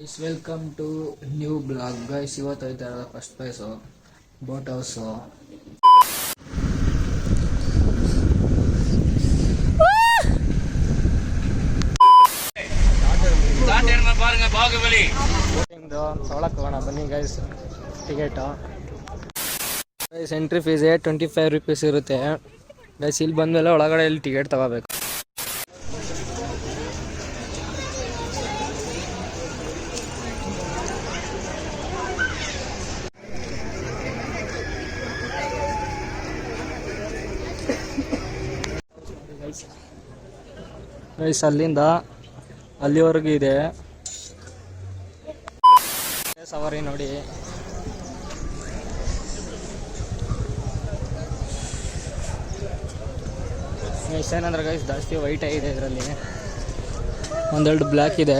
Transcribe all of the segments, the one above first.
is welcome to new blog guys ಇವತ್ತು ಹೋಯ್ತಾ ಇರೋದು first place boat house ಬೋಟಿಂಗ್ದು Tughlaq ಹೋಗೋಣ ಬನ್ನಿ guys ticket guys entry fees twenty five rupees ಇರುತ್ತೆ ಗೈಸ್ ಇಲ್ಲಿ ಬಂದಮೇಲೆ ಒಳಗಡೆ ಇಲ್ಲಿ ಟಿಕೆಟ್ ತಗೋಬೇಕು ಗೈಸ್ ಅಲ್ಲಿಂದ ಅಲ್ಲಿವರೆಗೂ ಇದೆ. ಸವಾರಿ ನೋಡಿ. ಏನಂದ್ರೆ ಗೈಸ್ ಜಾಸ್ತಿ ವೈಟ್ ಆಗಿದೆ ಇದರಲ್ಲಿ. ಒಂದೆರಡು ಬ್ಲ್ಯಾಕ್ ಇದೆ.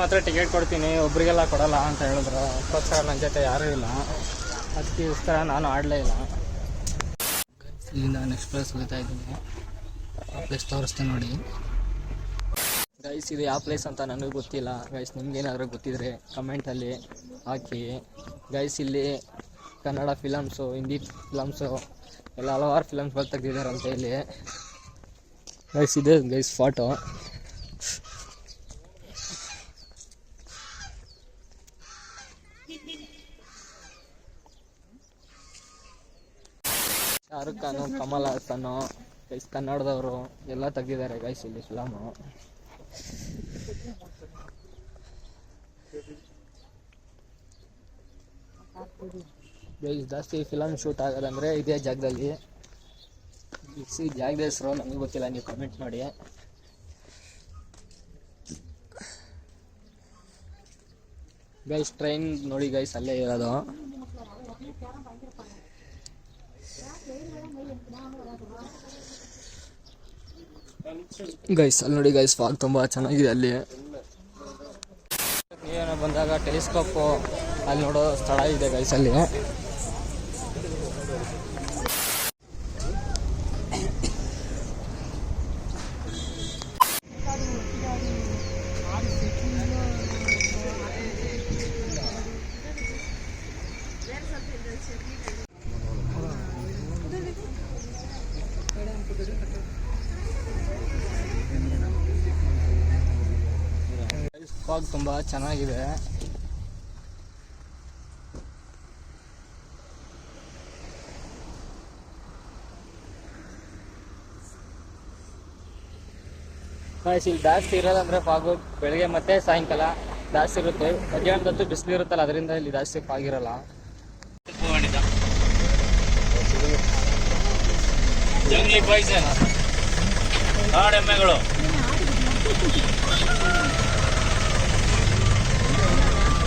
ಮಾತ್ರ ಟಿಕೆಟ್ ಕೊಡ್ತೀನಿ, ಒಬ್ರಿಗೆಲ್ಲ ಕೊಡಲ್ಲ ಅಂತ ಹೇಳಿದ್ರು. ಅದಕ್ಕೋಸ್ಕರ ನನ್ನ ಜೊತೆ ಯಾರೂ ಇಲ್ಲ. ಅದಕ್ಕೋಸ್ಕರ ನಾನು ಆಡಲೇ ಇಲ್ಲ. ಇಲ್ಲಿ ನೆಕ್ಸ್ಟ್ ಎಕ್ಸ್ಪ್ರೆಸ್ ಹೋಗ್ತಾ ಇದ್ದೀನಿ. ಆ ಪ್ಲೇಸ್ ತೋರಿಸ್ತೀನಿ ನೋಡಿ. ಗೈಸ್, ಇದು ಯಾವ ಪ್ಲೇಸ್ ಅಂತ ನನಗೆ ಗೊತ್ತಿಲ್ಲ. ಗೈಸ್, ನಿಮ್ಗೇನಾದರೂ ಗೊತ್ತಿದ್ರೆ ಕಮೆಂಟಲ್ಲಿ ಹಾಕಿ. ಗೈಸ್, ಇಲ್ಲಿ ಕನ್ನಡ ಫಿಲಮ್ಸು, ಹಿಂದಿ ಫಿಲಮ್ಸು, ಎಲ್ಲ ಹಲವಾರು ಫಿಲಮ್ಸ್ಗಳು ಅಂತ ಇಲ್ಲಿ. ಗೈಸ್, ಇದೆ guys photo. Shahrukh Khan, Kamal Haasan guys ಕನ್ನಡದವರು ಎಲ್ಲ ತೆಗ್ದಿದ್ದಾರೆ ಗೈಸ್ ಇಲ್ಲಿ ಫಿಲಮು. ಗೈಸ್ ಜಾಸ್ತಿ ಫಿಲಮ್ ಶೂಟ್ ಆಗೋದಂದ್ರೆ ಇದೇ ಜಾಗದಲ್ಲಿ. ಈ ಜಾಗದ ಹೆಸರು ನನಗೆ ಗೊತ್ತಿಲ್ಲ, ನೀವು ಕಮೆಂಟ್ ಮಾಡಿ. ಗೈಸ್ ಟ್ರೈನ್ ನೋಡಿ ಗೈಸ್ ಅಲ್ಲೇ ಇರೋದು. ಗೈಸ್ ಅಲ್ಲಿ ನೋಡಿ ಗೈಸ್ ಫಾಗ್ ತುಂಬ ಚೆನ್ನಾಗಿದೆ ಅಲ್ಲಿ. ಬಂದಾಗ ಟೆಲಿಸ್ಕೋಪ್ ಅಲ್ಲಿ ನೋಡೋ ಸ್ಥಳ ಇದೆ ಗೈಸ್ ಅಲ್ಲಿ. ಫಾಗ್ ತುಂಬ ಚೆನ್ನಾಗಿದೆ. ಇಲ್ಲಿ ಜಾಸ್ತಿ ಇರೋದಂದ್ರೆ ಫಾಗು ಬೆಳಗ್ಗೆ ಮತ್ತೆ ಸಾಯಂಕಾಲ ಜಾಸ್ತಿ ಇರುತ್ತೆ. ಮಧ್ಯಾಹ್ನದಂತೂ ಬಿಸಿಲು ಇರುತ್ತಲ್ಲ, ಅದರಿಂದ ಇಲ್ಲಿ ಜಾಸ್ತಿ ಫಾಗ್ ಇರಲ್ಲ. ಜಂಗ್ಲಿ ಪಾಯ್ಸನ್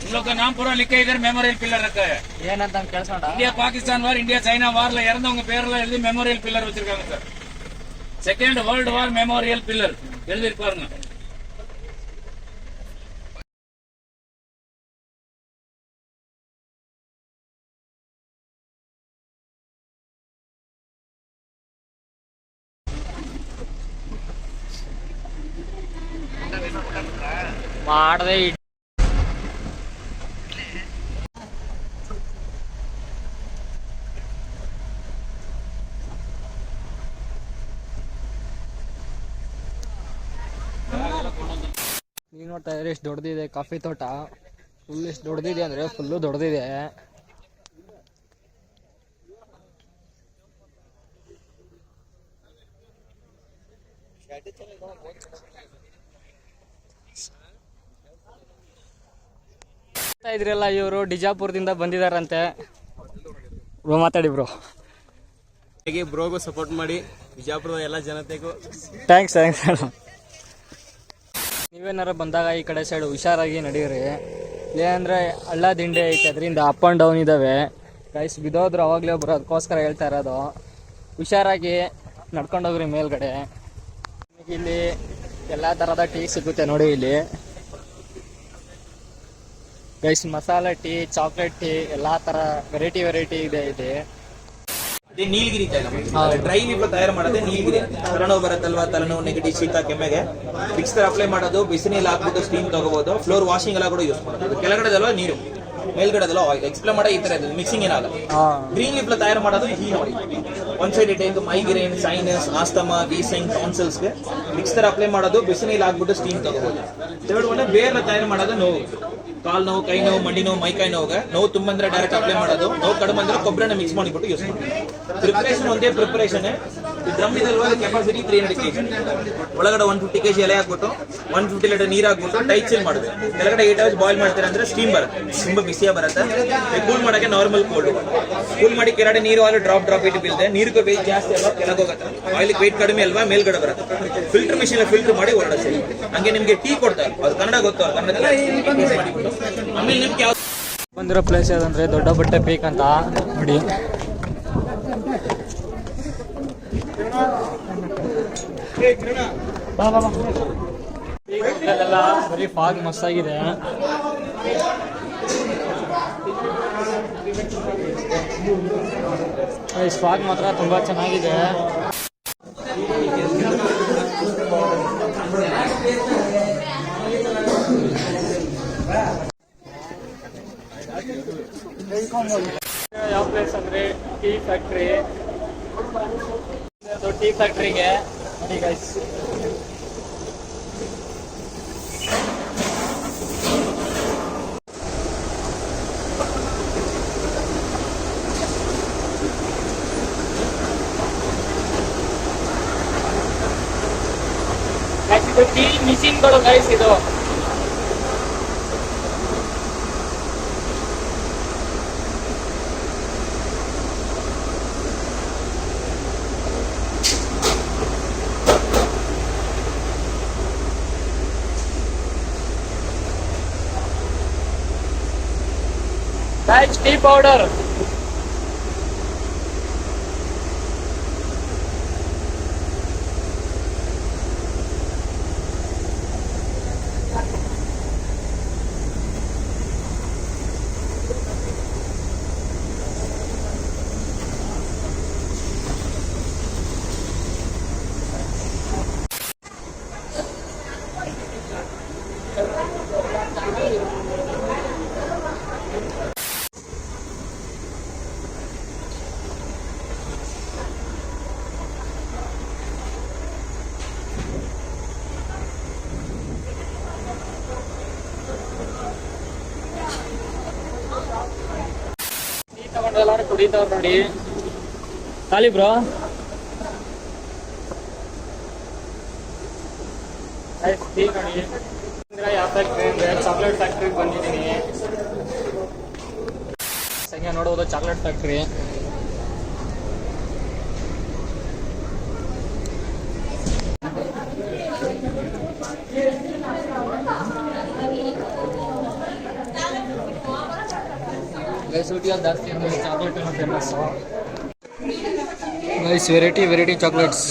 इन लोग का नाम पूरा लिख के इधर मेमोरियल पिलर रखा है ಏನಂತ ಕೇಳಿಸೋಣ India Pakistan war India China வார்ல இறந்தவங்க பேர்ல எழுதி மெமோரியல் பில்லர் வச்சிருக்காங்க sir second world war memorial pillar எழுதி பாருங்க ಮಾಡದೆ ನೀವು ನೋಡ್ತಾ ಇದ್ರೆ ಎಷ್ಟು ದೊಡ್ಡದಿದೆ ಕಾಫಿ ತೋಟ. ಫುಲ್ ಎಷ್ಟು ದೊಡ್ಡದಿದೆ ಅಂದ್ರೆ ಫುಲ್ಲು ದೊಡ್ಡದಿದೆ ಇದ್ರಲ್ಲ ಇವರು ಡಿಜಾಪುರದಿಂದ ಬಂದಿದಾರಂತೆ. ಬ್ರೋ ಮಾತಾಡಿ ಬ್ರೋ. ಹಾಗೆ ಬ್ರೋಗೂ ಸಪೋರ್ಟ್ ಮಾಡಿ ಬಿಜಾಪುರದ ಎಲ್ಲ ಜನತೆಗೂ. ಥ್ಯಾಂಕ್ಸ್ ಥ್ಯಾಂಕ್ಸ್ ನೀವೇನಾರ ಬಂದಾಗ ಈ ಕಡೆ ಸೈಡ್ ಹುಷಾರಾಗಿ ನಡೀರಿ. ಏನಂದ್ರೆ ಹಳ್ಳ ದಿಂಡೆ ಐತೆ, ಅದರಿಂದ ಅಪ್ ಆ್ಯಂಡ್ ಡೌನ್ ಇದ್ದಾವೆ ಗೈಸ್ ಬಿದ್ದೋದ್ರು ಅವಾಗಲೇ ಒಬ್ರು ಅದಕ್ಕೋಸ್ಕರ ಹೇಳ್ತಾ ಇರೋದು. ಹುಷಾರಾಗಿ ನಡ್ಕೊಂಡೋಗ್ರಿ ಮೇಲ್ಗಡೆ. ಇಲ್ಲಿ ಎಲ್ಲ ಥರದ ಟೀ ಸಿಗುತ್ತೆ ನೋಡಿ ಇಲ್ಲಿ. ಗೈಸ್ ಮಸಾಲೆ ಟೀ ಚಾಕ್ಲೇಟ್ ಟೀ ಎಲ್ಲ ಥರ ವೆರೈಟಿ ವೆರೈಟಿ ಇದೆ ಇಲ್ಲಿ. ನೀಲಗಿರಿ ತೈಲ ಡ್ರೈ ಲಿಪ್ ತಯಾರು ಮಾಡೋದೇ ನೀಲಗಿರಿ. ತಲೆನೋವು ಬರುತ್ತಲ್ವಾ? ತಲೆನೋವು ನೆಗಡಿ ಶೀತ ಕೆಮ್ಮೆಗೆ. ಮಿಕ್ಸರ್ ಅಪ್ಲೈ ಮಾಡೋದು ಬಿಸಿನೀರು ಹಾಕ್ಬಿಟ್ಟು ಸ್ಟೀಮ್ ತಗೋಬಹುದು ಫ್ಲೋರ್ ವಾಷಿಂಗ್ ಎಲ್ಲ ಕೂಡ ಯೂಸ್ ಮಾಡೋದು. ಕೆಳಗಡೆದಲ್ವಾ? ನೀರು. ಮೇಲ್ಗಡೆದಲ್ಲ ಆಯಿಲ್ ಎಕ್ಸ್ಪ್ಲೇ ಮಾಡೋ ಈ ತರ ಇದೆ ಮಿಕ್ಸಿಂಗ್ ಏನಾಗಲ್ಲ. ಗ್ರೀನ್ ಲಿಪ್ ತಯಾರು ಮಾಡೋದು ಈ ನೋಡಿ. ಒನ್ ಸೈಡ್ ಇಟ್ಟು ಮೈಗ್ರೇನ್ ಸೈನಸ್ ಆಸ್ತಮಾ ಕೌನ್ಸಿಲ್ಸ್ಗೆ. ಮಿಕ್ಸರ್ ಅಪ್ಲೈ ಮಾಡೋದು ಬಿಸಿನೀರು ಹಾಕ್ಬಿಟ್ಟು ಸ್ಟೀಮ್ ತಗೋಬಹುದು ಥರ್ಡ್ ಒಳ್ಳೆ ಬೇರ್ನ ತಯಾರು ಮಾಡೋದು ನೋವು. ಕಾಲ್ ನೋವು, ಕೈ ನೋವು, ಮಂಡಿ ನೋವು, ಮೈ, ಕೈ ನೋವಿಗೆ ನೋವು ತುಂಬಂದ್ರೆ ಡೈರೆಕ್ಟ್ ಅಪ್ಲೈ ಮಾಡೋದು. ನೋವು ಕಡಿಮೆ ಅಂದ್ರೆ ಕೊಬ್ಬರಿನ ಮಿಕ್ಸ್ ಮಾಡಿಬಿಟ್ಟು ಯೂಸ್ ಮಾಡೋದು ಪ್ರಿಪರೇಷನ್ ಒಂದೇ preparation drum ಇದಲ್ವಾ capacity three hundred K G ಒಳಗಡೆ ಒನ್ ಫಿಫ್ಟಿ ಕೆಜಿ ಎಲೆ ಹಾಕ್ಬಿಟ್ಟು ಒನ್ ಫಿಫ್ಟಿ ಲೀಟರ್ ನೀರು ಹಾಕ್ಬಿಟ್ಟು ಟೈಟ್ ಚೇಂಜ್ ಮಾಡಿದ್ರೆ ಕೆಳಗಡೆ ಏಟ್ ಅವರ್ಸ್ ಬಾಯ್ಲ್ ಮಾಡ್ತಾರೆ ಅಂದ್ರೆ ಸ್ಟೀಮ್ ಬರುತ್ತೆ. ತುಂಬಾ ಬಿಸಿಯಾಗಿ ಬರುತ್ತೆ. ಕೂಲ್ ಮಾಡೋಕೆ ನಾರ್ಮಲ್ ಕೋಲ್ಡ್ ಕೂಲ್ ಮಾಡಿ ಕೆಳಗಡೆ ನೀರು ಅಲ್ಲಿ ಡ್ರಾಪ್ ಡ್ರಾಪ್ ಇಟ್ಟು ಬಿಲ್ದೆ ನೀರಿಗೆ ವೇಟ್ ಜಾಸ್ತಿ ಅಲ್ವಾ, ಕೆಳಗೆ ಹೋಗುತ್ತೆ. ಆಯಿಲ್ ವೇಟ್ ಕಡಿಮೆ ಅಲ್ವಾ, ಮೇಲ್ಗಡೆ ಬರುತ್ತೆ. ಫಿಲ್ಟರ್ ಮಿಷಿನ್ ಫಿಲ್ಟರ್ ಮಾಡಿ ಹೊರಡಿಸಿ ಹಂಗೆ ನಿಮ್ಗೆ ಟೀ ಕೊಡ್ತಾರೆ ಅದು ಕನ್ನಡ ಗೊತ್ತು ಅವ್ರು ಕನ್ನಡ ಮಾಡಿಬಿಟ್ಟು. ಆಮೇಲೆ ನಿಮ್ಗೆ ಯಾವ ಬಂದಿರೋ ಪ್ಲೇಸ್ ಯಾವ್ದಂದ್ರೆ ದೊಡ್ಡ ಬಟ್ಟೆ ಪೀಕ್ ಅಂತ, ನೋಡಿ. ಬರೀ ಫಾಗ್ ಮಸ್ತಾಗಿದೆ ಫಾಗ್ ಮಾತ್ರ ತುಂಬಾ ಚೆನ್ನಾಗಿದೆ. ಯಾವ ಪ್ಲೇಸ್ ಅಂದ್ರೆ ಟೀ ಫ್ಯಾಕ್ಟ್ರಿ ಟೀ ಫ್ಯಾಕ್ಟ್ರಿಗೆ ನೋಡಿ ಗೈಸ್ ಇದು ಟೀ ಮಿಷಿನ್ಗಳು ಗೈಸ್ ಇದು Guys, tea powder. ಟೀ ಕುಡಿತಾವ್ ನೋಡಿ. ಖಾಲಿ ಬ್ರೋ. ಟೀ ನೋಡಿ ಯಾವ ಫ್ಯಾಕ್ಟ್ರಿ ಅಂದ್ರೆ ಬಂದಿದ್ದೀನಿ. ನೋಡೋದು chocolate factory guys variety variety chocolates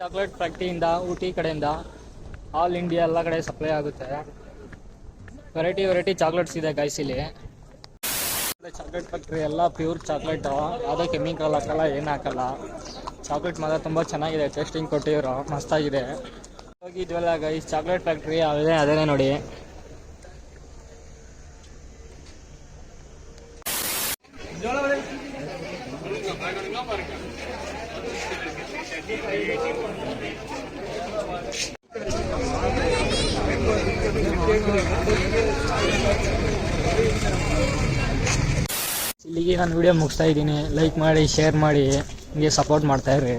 chocolate ಫ್ಯಾಕ್ಟ್ರಿಯಿಂದ Ooty ಕಡೆಯಿಂದ ಆಲ್ ಇಂಡಿಯಾ ಎಲ್ಲ ಕಡೆ ಸಪ್ಲೈ ಆಗುತ್ತೆ. ವೆರೈಟಿ ವೆರೈಟಿ ಚಾಕ್ಲೇಟ್ಸ್ ಇದೆ ಗೈಸ್ ಇಲ್ಲಿ. ಚಾಕ್ಲೇಟ್ ಫ್ಯಾಕ್ಟ್ರಿ ಎಲ್ಲ ಪ್ಯೂರ್ ಚಾಕ್ಲೇಟ್ ಯಾವುದೇ ಕೆಮಿಕಲ್ ಹಾಕಲ್ಲ, ಏನು ಹಾಕಲ್ಲ. ಚಾಕ್ಲೇಟ್ ಮಾತ್ರ ತುಂಬ ಚೆನ್ನಾಗಿದೆ ಟೇಸ್ಟಿಂಗ್ ಕೊಟ್ಟಿದ್ರು, ಮಸ್ತಾಗಿದೆ. ಹೋಗಿದ್ವಲ್ಲ ಗೈಸ್ ಚಾಕ್ಲೇಟ್ ಫ್ಯಾಕ್ಟ್ರಿ ಅದೇ, ಅದೇನೇ ನೋಡಿ. ನಾನು ವಿಡಿಯೋ ಮುಗಿಸ್ತಾ ಇದ್ದೀನಿ. ಲೈಕ್ ಮಾಡಿ ಶೇರ್ ಮಾಡಿ ಹಿಂಗೆ ಸಪೋರ್ಟ್ ಮಾಡ್ತಾ ಇರಿ